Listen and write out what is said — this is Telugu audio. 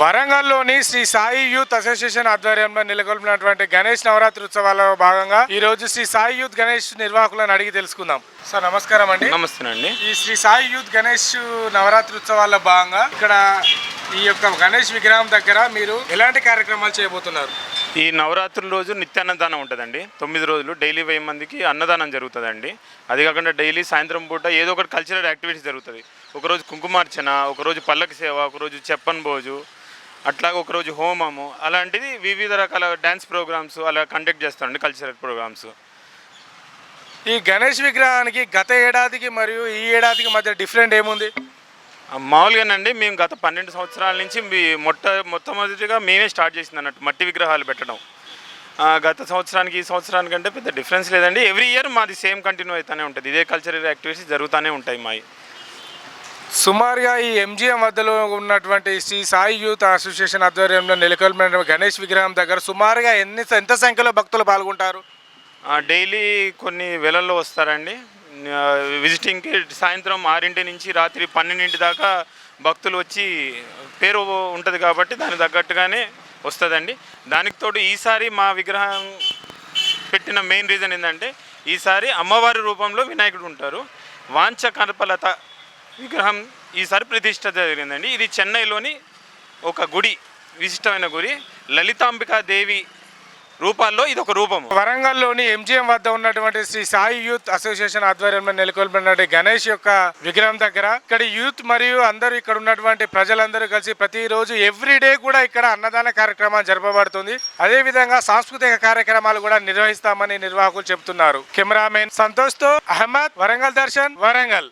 వరంగల్లోని శ్రీ సాయి యూత్ అసోసియేషన్ ఆధ్వర్యంలో నెలకొల్పినటువంటి గణేష్ నవరాత్రి ఉత్సవాల్లో భాగంగా ఈ రోజు శ్రీ సాయి యూత్ గణేష్ నిర్వాహకులను అడిగి తెలుసుకుందాం. సార్ నమస్కారం అండి. నమస్తేనండి ఈ శ్రీ సాయి యూత్ గణేష్ నవరాత్రి ఉత్సవాల్లో భాగంగా ఇక్కడ ఈ యొక్క గణేష్ విగ్రహం దగ్గర మీరు ఎలాంటి కార్యక్రమాలు చేయబోతున్నారు? ఈ నవరాత్రుల రోజు నిత్యాన్నదానం ఉంటుందండి. తొమ్మిది రోజులు డైలీ వెయ్యి మందికి అన్నదానం జరుగుతుందండి. అది కాకుండా డైలీ సాయంత్రం పూట ఏదో ఒకటి కల్చరల్ యాక్టివిటీస్ జరుగుతుంది. ఒకరోజు కుంకుమార్చన ఒకరోజు పల్లకి సేవ ఒకరోజు చెప్పన్ భోజు అట్లాగే ఒకరోజు హోమము అలాంటిది వివిధ రకాల డ్యాన్స్ ప్రోగ్రామ్స్ అలా కండక్ట్ చేస్తామండి కల్చరల్ ప్రోగ్రామ్స్ ఈ గణేష్ విగ్రహానికి గత ఏడాదికి మరియు ఈ ఏడాదికి మధ్య డిఫరెంట్ ఏముంది? మామూలుగానండి మేము గత పన్నెండు సంవత్సరాల నుంచి మీ మొట్ట మొట్టమొదటిగా మేమే స్టార్ట్ చేసింది అన్నట్టు మట్టి విగ్రహాలు పెట్టడం. గత సంవత్సరానికి ఈ సంవత్సరానికి అంటే పెద్ద డిఫరెన్స్ లేదండి. ఎవ్రీ ఇయర్ మాది సేమ్ కంటిన్యూ అవుతూనే ఉంటుంది. ఇదే కల్చరల్ యాక్టివిటీస్ జరుగుతూనే ఉంటాయి మావి సుమారుగా ఈ ఎంజిఎం వద్దలో ఉన్నటువంటి శ్రీ సాయి యూత్ అసోసియేషన్ ఆధ్వర్యంలో నెలకొల్పిన గణేష్ విగ్రహం దగ్గర సుమారుగా ఎన్ని ఎంత సంఖ్యలో భక్తులు పాల్గొంటారు? డైలీ కొన్ని వేలల్లో వస్తారండి. విజిటింగ్కి సాయంత్రం ఆరింటి నుంచి రాత్రి పన్నెండింటి దాకా భక్తులు వచ్చి పేరు ఉంటుంది కాబట్టి దానికి తగ్గట్టుగానే వస్తుందండి. దానికి తోడు ఈసారి మా విగ్రహం పెట్టిన మెయిన్ రీజన్ ఏంటంటే ఈసారి అమ్మవారి రూపంలో వినాయకుడు ఉంటారు. వాంచ కనపలత విగ్రహం ఈసారి ప్రతిష్ట జరిగిందండి. ఇది చెన్నైలోని ఒక గుడి విశిష్టమైన గుడి. లలితాంబికా దేవి రూపాల్లో ఇది ఒక రూపము. వరంగల్లోని ఎంజిఎం వద్ద ఉన్నటువంటి శ్రీ సాయి యూత్ అసోసియేషన్ ఆధ్వర్యంలో నెలకొల్పినటువంటి గణేష్ యొక్క విగ్రహం దగ్గర ఇక్కడ యూత్ మరియు అందరూ ఇక్కడ ఉన్నటువంటి ప్రజలందరూ కలిసి ప్రతిరోజు ఎవ్రీ డే కూడా ఇక్కడ అన్నదాన కార్యక్రమం జరపబడుతుంది. అదే విధంగా సాంస్కృతిక కార్యక్రమాలు కూడా నిర్వహిస్తామని నిర్వాహకులు చెబుతున్నారు. కెమెరామెన్ సంతోష్తో అహ్మద్ వరంగల్ దర్శన్ వరంగల్.